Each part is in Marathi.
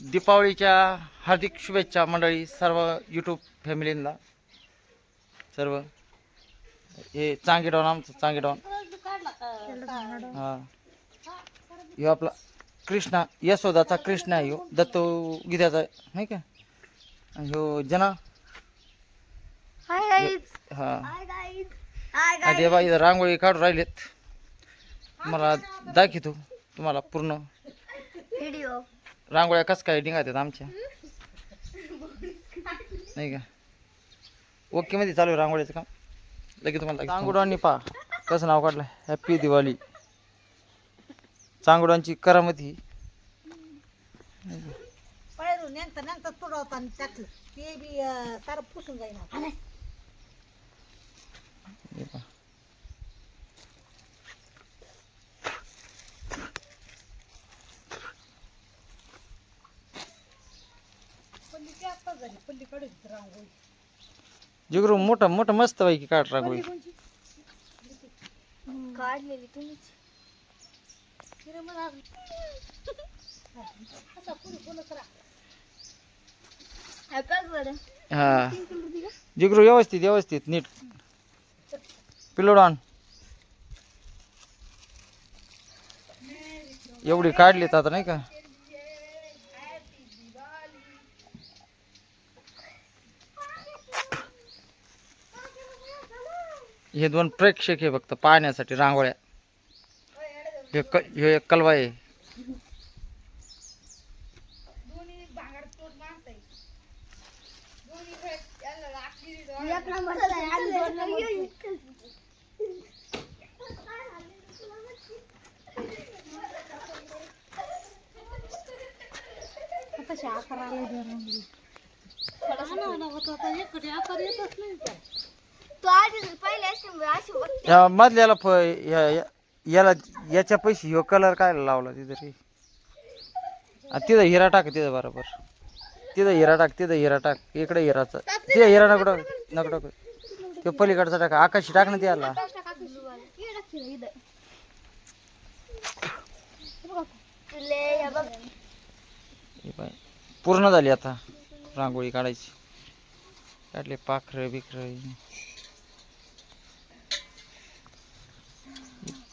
दीपावलीच्या हार्दिक शुभेच्छा मंडळी सर्व यूट्यूब फॅमिलींना. सर्व. हे चांगेडॉन आमचं चांगेडॉन. हा. ह्यो आपला कृष्णा यशोदाचा कृष्णा आहे ह्यो दत्तो गीताचा नाही का? आणि ह्यो जना. हा. बा इथं रांगोळी काढून राहिलेत. मला दाखवतो तुम्हाला पूर्ण. व्हिडिओ रांगोळ्या कसं काय निघातात आमच्या? नाही का? ओके मध्ये चालू आहे रांगोळ्याचं काम. लगेच तुम्हाला चांगुडांनी पा कसं नाव काढलं हॅपी दिवाळी चांगुडांची करामती. पळरून नंतर नंतर तुडवताना टाकलं ते बी सारं पुसून जाईना हे पहा. पल्ली ती आत्ताच झाली पल्लीकडे रांगोळी. जिगरू मोठं मोठं मस्त पैकी काढ रांगोळी. काढलेली तुम्हीच. तिने मला असा पुढे बोलत राहा. ऐकाच बरं. हा. जिगरू व्यवस्थित व्यवस्थित नीट. पिलोडॉन एवढी काढलीत आता नाही का? हे दोन प्रेक्षक आहे फक्त पाहण्यासाठी रांगोळ्या. हे क हे एक कलवा आहे. एक नंबर आम्ही दोन नंबर तशी आकार आला रांगोळी. ना ना होत आता इकडे आकार येतच नाही काय तू आधी ह्या या मधल्याला फ या- याला याच्या पैसे ह्यो कलर काय लावला तिथं रे आ, तिथं हिरा टाक तिथं बरोबर. तिथं हिरा टाक तिथं हिरा टाक इकडे हिराचा. तिथं हिरा नको टाक नको टाक. ते पलीकडचा टाक आकाशी टाक ना त्याला. हे हे पाय पूर्ण झाली आता. रांगोळी काढायची. काढले पाखरं बिखरं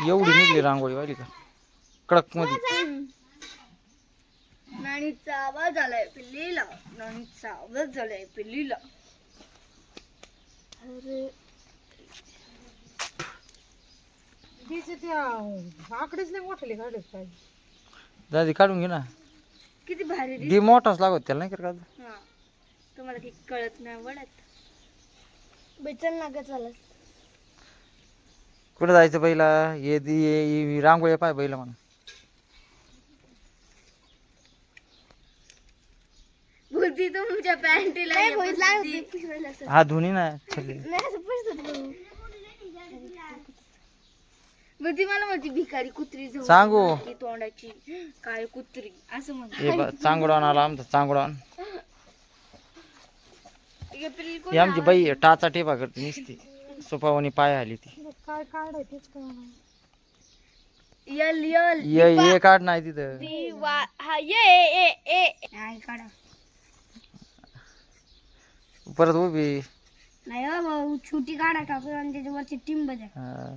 एवढी निघली रांगोळी वाली का? कडकमध्ये नाणीचा आवाज आलाय पिल्लीला. नाणीचा आवाज आलाय पिल्लीला. अरे. तिचे आकडेच नाही मोठे पाहिजे दादी काढून घे ना. किती भारी दिस डी मोठाच लागत त्याला नाही का हा. तुम्हाला काही कळत नाही आवडत बेचन लागा चालत कुठं जायचं पहिला? हे दी हे- हे रांगोळी पाय पहिला म्हणा. बुद्धी तुमच्या पॅन्टीला हा धुनी ना बुद्धी मला म्हणते भिकारी कुत्री सांगू. ती तोंडाची. काय कुत्री? असं म्हणते. हे चांगडॉन आला आमचा चांगडॉन हे ही आमची बाई टाचा टेपा करते निसती. सोपावणी पाय आली ती. काय काढाय तेच काय यल यल ये ये काढ नाही तिथं. ती वा हा ये ए ए ए. नाही काढा. परत उभी. नाही हो भाऊ छोटी काढा टाकू आणि त्याच्यावरची टीम बजा. हा.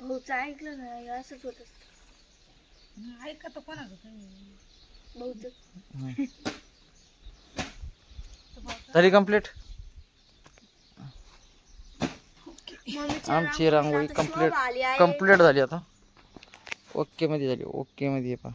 भाऊचं ऐकलं ना हे असंच होत ऐकत कोणाचं भाऊचं. झाली कंप्लीट आमची रांगोळी आहे. कंप्लीट झाली आता ओके मध्ये झाली ओके मध्ये पा